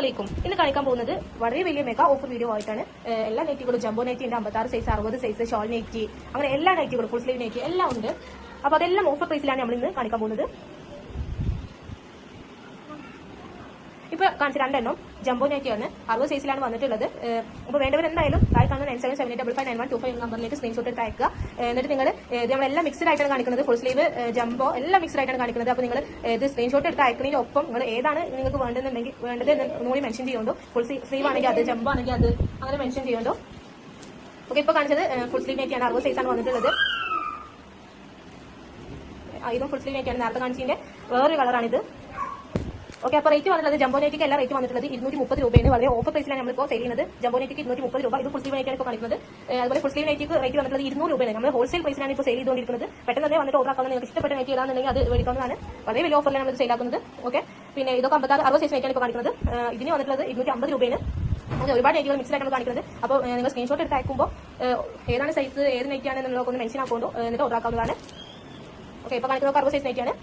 അലൈക്കും ഇന്ന് കാണിക്കാൻ പോകുന്നത് വളരെ വലിയ മെഗാ ഓഫർ വീഡിയോ ആയിട്ടാണ്. എല്ലാ നെറ്റുകളും ജംബോ നെറ്റി ഉണ്ട് അമ്പത്താറ് സൈസ് അറുപത് സൈസ് ഷോൾ നെറ്റി അങ്ങനെ എല്ലാ നെറ്റുകളും ഫുൾ സ്ലീവ് നെറ്റി എല്ലാം ഉണ്ട്. അപ്പൊ അതെല്ലാം ഓഫർ പ്രൈസിലാണ് നമ്മൾ ഇന്ന് കാണിക്കാൻ പോകുന്നത്. ഇപ്പൊ കാണിച്ച രണ്ടെണ്ണം. ജംബോ നെറ്റിയാണ് അറുപത് സൈസിലാണ് വന്നിട്ടുള്ളത്. ഇപ്പൊ വേണ്ടവർ എന്തായാലും താഴെ കാണുന്ന nine seven seven double five nine one two five നമ്പറിലേക്ക് സ്ക്രീൻഷോട്ട് എടുത്ത് അയക്കുക. എന്നിട്ട് നിങ്ങൾ നമ്മളെല്ലാം മിക്സ്ഡ് ആയിട്ടാണ് കാണിക്കുന്നത്. ഫുൾ സ്ലീവ് ജംബോ എല്ലാം മിക്സ്ഡ് ആയിട്ടാണ് കാണിക്കുന്നത്. അപ്പൊ നിങ്ങൾ ഇത് സ്ക്രീൻഷോട്ട് എടുത്ത് അയക്കുന്നതിന്റെ ഒപ്പം നിങ്ങൾ ഏതാണ് നിങ്ങൾക്ക് വേണ്ടതെന്നുണ്ടെങ്കിൽ വേണ്ടത് ഒന്നുകൂടി മെൻഷൻ ചെയ്യുന്നുണ്ടോ. ഫുൾ സ്ലീവ് ആണെങ്കിൽ അത് ജംബോ ആണെങ്കിൽ അത് അങ്ങനെ മെൻഷൻ ചെയ്യുന്നുണ്ടോ. ഓക്കെ ഇപ്പൊ കാണിച്ചത് ഫുൾ സ്ലീവ് നെറ്റിയാണ്. അറുപത് സൈസാണ് വന്നിട്ടുള്ളത്. ഇതും ഫുൾ സ്ലീവ് നെറ്റിയാണ്. നേരത്തെ കാണിച്ചതിന്റെ വേറൊരു കളറാണിത് ഓക്കെ അപ്പോൾ റേറ്റ് വന്നിട്ടുള്ളത് ജംബോ നെറ്റിക്ക് എല്ലാ റേറ്റ് വന്നിട്ടുള്ളത് ഇരുന്നൂറ്റി മുപ്പത് രൂപയാണ്. വളരെ ഓഫർ പ്രൈസിലാണ് നമ്മൾ ഇപ്പോൾ സെയിൽ ചെയ്യുന്നത്. ജംബോനേറ്റിക്ക് ഇരുന്നൂറ്റി മുപ്പത് രൂപ. ഇത് ഫുൾ സ്ലീവ് നെറ്റാണ് ഇപ്പോൾ കാണിക്കുന്നത്. അതുപോലെ ഫുൾ സ്ലീവ് നെറ്റിക്ക് റേറ്റ് വന്നിട്ടുള്ളത് ഇരുന്നൂറ് രൂപയാണ്. നമ്മൾ ഹോൾസെയിൽ പ്രൈസിലാണ് ഇപ്പോൾ സെയിൽ ചെയ്തുകൊണ്ടിരിക്കുന്നത്. പെട്ടെന്ന് തന്നെ വന്നിട്ട് ഓർഡർ ആക്കുന്നത് നിങ്ങൾക്ക് ഇഷ്ടപ്പെട്ട നൈറ്റ് ഏതാണെന്നുണ്ടെങ്കിൽ അത് മേടിക്കാവുന്നതാണ്. വളരെ വലിയ ഓഫറിലാണ് നമ്മൾ സെയിൽ ആക്കുന്നത്. ഓക്കെ പിന്നെ ഇതൊക്കെ അമ്പത്താറ് അറുപത് സൈസ് നൈറ്റാണ് ഇപ്പോൾ കാണിക്കുന്നത്. ഇതിന് വന്നിട്ടുള്ളത് ഇരുന്നൂറ്റി അമ്പത് രൂപയാണ്. അങ്ങനെ ഒരുപാട് നൈറ്റുകൾ മിക്സ് ആയിട്ടാണ് കാണിക്കുന്നത്. അപ്പോൾ നിങ്ങൾ സ്ക്രീൻഷോട്ട് എടുത്ത് അയക്കുമ്പോൾ ഏതാണ് സൈസ് ഏത് നെറ്റാണ് എന്നുള്ളതൊക്കെ ഒന്ന് മെൻഷൻ ആക്കുമ്പോൾ എന്നിട്ട് ഓർഡർ ആക്കാവുന്നതാണ്. ഓക്കെ ഇപ്പോൾ കാണിക്കുന്നത് അറുപത് സൈസ് നെറ്റാണ്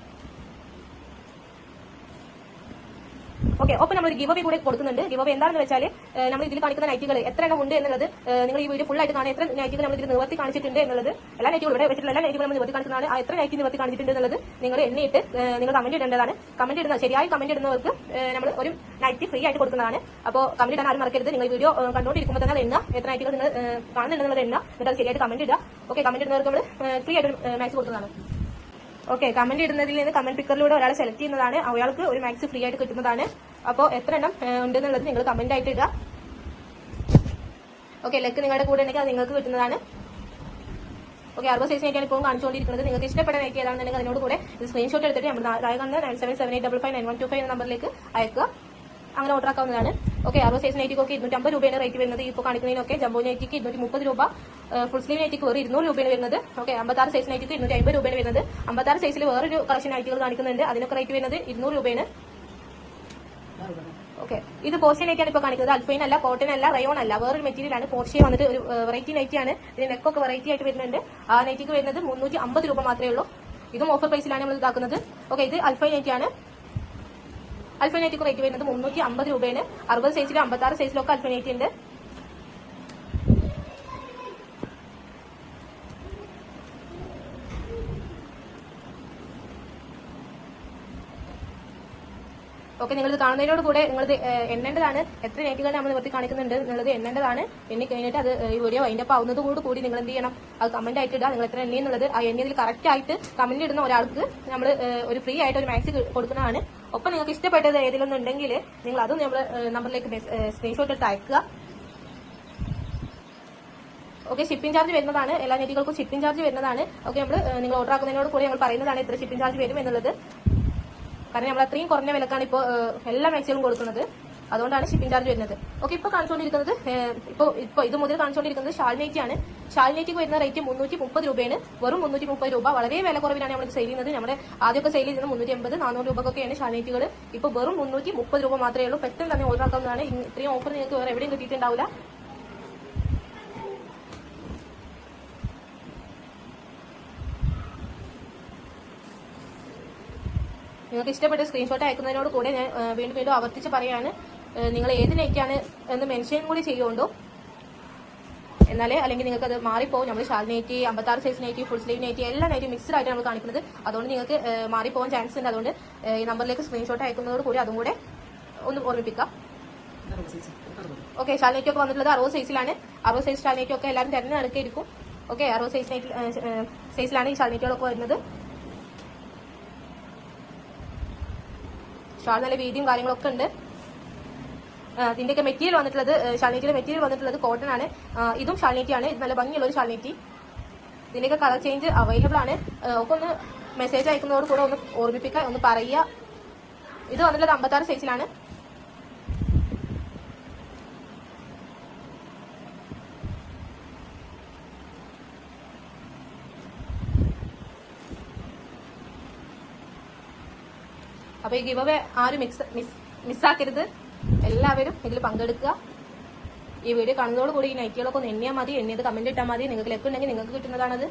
ഓക്കെ ഒപ്പം നമ്മൾ ഒരു ഗിവ് കൂടെ കൊടുക്കുന്നുണ്ട്. ഗിവ് എന്താണെന്ന് വെച്ചാൽ നമ്മൾ ഇതിൽ കാണിക്കുന്ന നൈറ്റുകൾ എത്ര എണ്ണം ഉണ്ട് എന്നുള്ളത് നിങ്ങൾ ഈ വീഡിയോ ഫുൾ ആയിട്ട് കാണാൻ എത്ര നൈറ്റുകൾ നമ്മൾ ഇതിൽ നിവർത്തി കാണിച്ചിട്ടുണ്ട് എന്നുള്ളത് എല്ലാ നൈറ്റുകളും ഇവിടെ വെച്ചിട്ടുള്ള എല്ലാ നൈറ്റുകളും നമ്മൾ നിവർത്തി കാണിക്കുന്നതാണ് ആ എത്ര നൈറ്റ് നിവർത്തി കാണിച്ചിട്ടുണ്ട് എന്നുള്ളത് നിങ്ങൾ എണ്ണിയിട്ട് നിങ്ങൾ കമന്റ് ഇടേണ്ടതാണ്. കമന്റ് ഇടുന്ന ശരിയായി കമന്റ് ഇടുന്നവർക്ക് നമ്മൾ ഒരു നൈറ്റ് ഫ്രീ ആയിട്ട് കൊടുക്കുന്നതാണ്. അപ്പോൾ കമന്റ് ഇടാൻ ആരും മറക്കരുത്. നിങ്ങൾ വീഡിയോ കണ്ടുകൊണ്ടിരിക്കുമ്പോൾ തന്നെ എണ്ണ. എത്ര നൈറ്റുകൾ നിങ്ങൾ കാണുന്നുണ്ടെന്നുള്ളത് എണ്ണ. എന്നിട്ട് അത് ശരിയായിട്ട് കമന്റ് ഇടുക. ഓക്കെ കമന്റ് ഇടുന്നവർക്ക് നമ്മൾ ഫ്രീ ആയിട്ട് മാക്സ് കൊടുക്കുന്നതാണ്. ഓക്കെ കമന്റ് ഇടുന്നതിൽ നിന്ന് കമന്റ് പിക്കറിലൂടെ ഒരാളെ സെലക്ട് ചെയ്യുന്നതാണ്. അയാൾക്ക് ഒരു മാക്സ് ഫ്രീ ആയിട്ട് കിട്ടുന്നതാണ്. അപ്പോൾ എത്ര എണ്ണം ഉണ്ടെന്നുള്ളത് നിങ്ങൾ കമന്റ് ആയിട്ട് ഇടുക. ഓക്കെ ലെക്ക് നിങ്ങളുടെ കൂടെ ഉണ്ടെങ്കിൽ അത് നിങ്ങൾക്ക് കിട്ടുന്നതാണ്. ഓക്കെ അറുപത് സൈസ് ആയിട്ടാണ് ഇപ്പോൾ കാണിച്ചുകൊണ്ടിരിക്കുന്നത്. നിങ്ങൾക്ക് ഇഷ്ടപ്പെട്ട നൈറ്റ് ഏതാണെന്നുണ്ടെങ്കിൽ അതിനോട് കൂടെ സ്ക്രീൻഷോട്ട് എടുത്തിട്ട് നമ്മൾ nine seven seven eight double five nine one two five എന്ന നമ്പറിലേക്ക് അയക്കുക. അങ്ങനെ ഓർഡർ ആക്കാവുന്നതാണ്. ഓക്കെ അറുപത് സൈസ് നൈറ്റിക്കൊക്കെ ഇരുന്നൂറ്റി അമ്പത് രൂപയാണ് റേറ്റ് വരുന്നത്. ഇപ്പോൾ കാണിക്കുന്നതിനൊക്കെ ജംബോ നൈറ്റിക്ക് ഇരുന്നൂറ്റി മുപ്പത് രൂപ. ഫുൾ സ്ലീവ് നൈറ്റിക്ക് വേറെ ഇരുന്നൂറ് രൂപയാണ് വരുന്നത്. ഓക്കെ അമ്പത്താറ് സൈസ് നൈറ്റിക്ക് ഇരുന്നൂറ്റി അമ്പത് രൂപയാണ് വരുന്നത്. അമ്പത്താറ് സൈസിൽ വേറൊരു കളക്ഷൻ നൈറ്റുകൾ കാണിക്കുന്നുണ്ട്. അതിനൊക്കെ റേറ്റ് വരുന്നത് ഇരുന്നൂറ് രൂപയാണ്. ഓക്കെ ഇത് പോർഷൻ നൈറ്റാണ് ഇപ്പോൾ കാണിക്കുന്നത്. അൽഫൈൻ അല്ല കോട്ടൺ അല്ല റയോൺ അല്ല. വേറൊരു മെറ്റീരിയലാണ് പോർഷ്യ വന്നിട്ട് ഒരു വെറൈറ്റി നൈറ്റി ആണ്. ഇതിന് നെക്കൊക്കെ വെറൈറ്റി ആയിട്ട് വരുന്നുണ്ട്. ആ നൈറ്റിക്ക് വരുന്നത് മുന്നൂറ്റി അമ്പത് രൂപ മാത്രമേ ഉള്ളൂ. ഇതും ഓഫർ പ്രൈസിലാണ് നമ്മൾ ഇതാക്കുന്നത്. ഓക്കെ ഇത് അൽഫൈൻ നൈറ്റി ആണ്. അൽഫൈൻ നൈറ്റിക്ക് റേറ്റ് വരുന്നത് മുന്നൂറ്റി അമ്പത് രൂപയാണ് അറുപത് സൈസിലും അമ്പത്താറ് സൈസിലൊക്കെ അൽഫൈൻ നൈറ്റി ഉണ്ട് ഓക്കെ ഇത് കാണുന്നതിനോട് കൂടെ നിങ്ങൾ എണ്ണേണ്ടതാണ്. എത്ര നെറ്റുകൾ നമ്മൾ നിവർത്തി കാണിക്കുന്നുണ്ട്? എന്നുള്ളത് എണ്ണേണ്ടതാണ്. എണ്ണി കഴിഞ്ഞിട്ട് അത് ഈ വീഡിയോ അതിന്റെ ആവുന്നതോട് കൂടി നിങ്ങൾ എന്ത് ചെയ്യണം? അത് കമന്റ് ആയിട്ട് ഇടുക നിങ്ങൾ എത്ര എണ്ണി എന്നുള്ളത് ആ എണ്ണിയതിൽ കറക്റ്റ് ആയിട്ട് കമന്റ് ഇടുന്ന ഒരാൾക്ക് നമ്മൾ ഒരു ഫ്രീ ആയിട്ട് ഒരു മാക്സ് കൊടുക്കുന്നതാണ്. ഒപ്പം നിങ്ങൾക്ക് ഇഷ്ടപ്പെട്ടത് ഏതെങ്കിലും ഉണ്ടെങ്കിൽ നിങ്ങൾ അതും നമ്മൾ നമ്പറിലേക്ക് സ്ക്രീൻഷോട്ട് എടുത്ത് അയക്കുക. ഓക്കെ ഷിപ്പിംഗ് ചാർജ് വരുന്നതാണ്. എല്ലാ നെറ്റുകൾക്കും ഷിപ്പിംഗ് ചാർജ് വരുന്നതാണ്. ഓക്കെ നമ്മൾ നിങ്ങൾ ഓർഡർ ആക്കുന്നതിനോട് കൂടി ഞങ്ങൾ പറയുന്നതാണ് ഇത്ര ഷിപ്പിംഗ് ചാർജ് വരും എന്നുള്ളത്. കാരണം നമ്മൾ അത്രയും കുറഞ്ഞ വിലക്കാണ് ഇപ്പോൾ എല്ലാ മാക്സിമം കൊടുക്കുന്നത്. അതുകൊണ്ടാണ് ഷിപ്പിംഗ് ചാർജ് വരുന്നത്. ഓക്കെ ഇപ്പോൾ കാണിച്ചുകൊണ്ടിരിക്കുന്നത് ഇപ്പോൾ ഇപ്പോൾ ഇത് മുതൽ കാണിച്ചുകൊണ്ടിരിക്കുന്നത് ഷാൽനേറ്റി ആണ്. ഷാൽനേറ്റിക്ക് വരുന്ന റേറ്റ് മുന്നൂറ്റി മുപ്പത് രൂപയാണ്. വെറും മുന്നൂറ്റി മുപ്പത് രൂപ. വളരെ വില കുറവിലാണ് നമ്മൾ സെയിൽ ചെയ്യുന്നത്. നമ്മുടെ ആദ്യമൊക്കെ സെയിൽ ചെയ്യുന്നത് മുന്നൂറ്റി എൺപത് നാനൂറ് രൂപക്കൊക്കെയാണ് ഷാൽനേറ്റുകൾ ഇപ്പോൾ വെറും മുന്നൂറ്റി മുപ്പത് രൂപ മാത്രമേ ഉള്ളൂ. പെട്ടെന്ന് തന്നെ ഓർഡർ ആക്കുന്നതാണ് ഇത്രയും ഓഫർ നിങ്ങൾക്ക് വേറെ എവിടെയും കിട്ടിയിട്ടുണ്ടാവില്ല. നിങ്ങൾക്ക് ഇഷ്ടപ്പെട്ട സ്ക്രീൻഷോട്ട് അയക്കുന്നതിനോട് കൂടെ ഞാൻ വീണ്ടും വീണ്ടും ആവർത്തിച്ച് പറയാണ്. നിങ്ങൾ ഏത് നെറ്റാണ് എന്ന് മെൻഷൻ കൂടി ചെയ്യുകൊണ്ടോ. എന്നാലേ അല്ലെങ്കിൽ നിങ്ങൾക്ക് അത് മാറിപ്പോകും നമ്മൾ ഷാൾ നെറ്റി അമ്പത്താറ് സൈസ് നെറ്റി ഫുൾ സ്ലീവ് നെറ്റി എല്ലാ നെറ്റും മിക്സ്ഡ് ആയിട്ട് നമ്മൾ കാണിക്കുന്നത്. അതുകൊണ്ട് നിങ്ങൾക്ക് മാറിപ്പോകാൻ ചാൻസ് ഉണ്ട്. അതുകൊണ്ട് ഈ നമ്പറിലേക്ക് സ്ക്രീൻഷോട്ട് അയക്കുന്നതോട് കൂടി അതും കൂടെ ഒന്ന് ഓർമ്മിപ്പിക്കാം. ഓക്കെ ഷാൾ നെറ്റി ഒക്കെ വന്നിട്ടുള്ളത് അറുപത് സൈസിലാണ് അറുപത് സൈസ് ഷാൾ നെറ്റി ഒക്കെ എല്ലാവരും തിരഞ്ഞ് നടക്കായിരിക്കും ഓക്കെ അറുപത് സൈസ് സൈസിലാണ് ഈ ഷാൾ നെറ്റുകളൊക്കെ വരുന്നത്. ഷാൾ നല്ല വീതിയും കാര്യങ്ങളൊക്കെ ഉണ്ട്. ഇതിന്റെയൊക്കെ മെറ്റീരിയൽ വന്നിട്ടുള്ളത് ഷാൾനേറ്റിയുടെ മെറ്റീരിയൽ വന്നിട്ടുള്ളത് കോട്ടൺ ആണ്. ഇതും ഷാൽനീറ്റിയാണ് ഇത് നല്ല ഭംഗിയുള്ള ഒരു ഷാൾനേറ്റി ഇതിന്റെയൊക്കെ കളർ ചേഞ്ച് അവൈലബിൾ ആണ്. ഒക്കെ ഒന്ന് മെസ്സേജ് അയക്കുന്നതോട് കൂടെ ഒന്ന് ഓർമ്മിപ്പിക്കുക ഒന്ന് പറയുക. ഇത് വന്നിട്ടുള്ളത് അമ്പത്താറ് സൈസിലാണ് അപ്പൊ ഈ ഗിവ് അവേ ആരും മിക്സ് മിസ്സാക്കരുത് എല്ലാവരും ഇതിൽ പങ്കെടുക്കുക. ഈ വീഡിയോ കൂടി ഈ നൈറ്റികളൊക്കെ ഒന്ന് എണ്ണിയാൽ മതി. എണ്ണിയത് കമന്റ് ഇട്ടാൽ മതി. നിങ്ങൾക്ക് ലെക്ക് ഉണ്ടെങ്കിൽ നിങ്ങൾക്ക് കിട്ടുന്നതാണത്.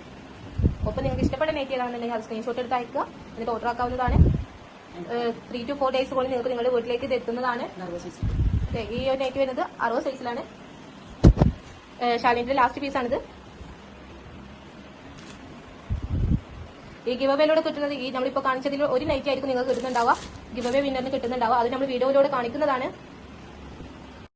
ഒപ്പം നിങ്ങൾക്ക് ഇഷ്ടപ്പെട്ട നൈറ്റികളാണെന്നുണ്ടെങ്കിൽ അത് സ്ക്രീൻഷോട്ട് എടുത്ത് അയക്കുക. എന്നിട്ട് ഓർഡർ ആക്കാവുന്നതാണ്. ത്രീ ടു ഫോർ ഡേയ്സ് കൊണ്ട് നിങ്ങൾക്ക് നിങ്ങളുടെ വീട്ടിലേക്ക് ഇത് എത്തുന്നതാണ്. ഈ ഒരു നൈറ്റ് വരുന്നത് അറുപത് സൈസിലാണ് ഷാലിന്റെ ലാസ്റ്റ് പീസാണിത് ഈ ഗിവ് അവേയിലൂടെ കിട്ടുന്നത് ഈ നമ്മളിപ്പോൾ കാണിച്ചതിൽ ഒരു നൈറ്റ് ആയിരിക്കും നിങ്ങൾക്ക് കിട്ടുന്നുണ്ടാവുക. Give away വിന്നറിന് കിട്ടുന്നുണ്ടാവുക. അത് നമ്മൾ വീഡിയോയിലൂടെ കാണിക്കുന്നതാണ്.